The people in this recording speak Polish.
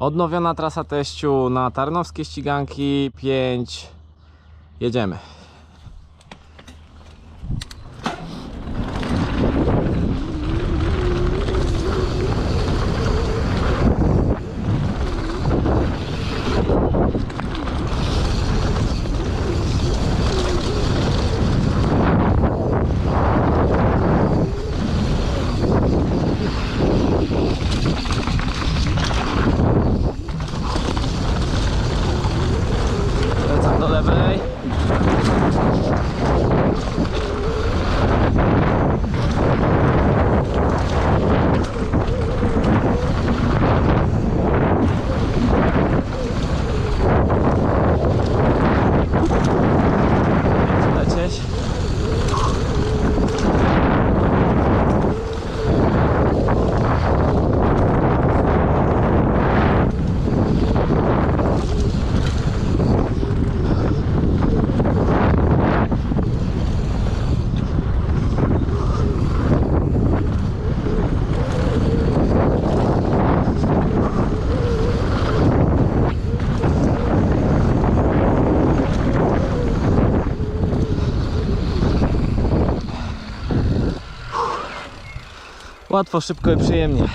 Odnowiona trasa teściu na tarnowskie ściganki 5. Jedziemy. bye. bye Łatwo, szybko i przyjemnie.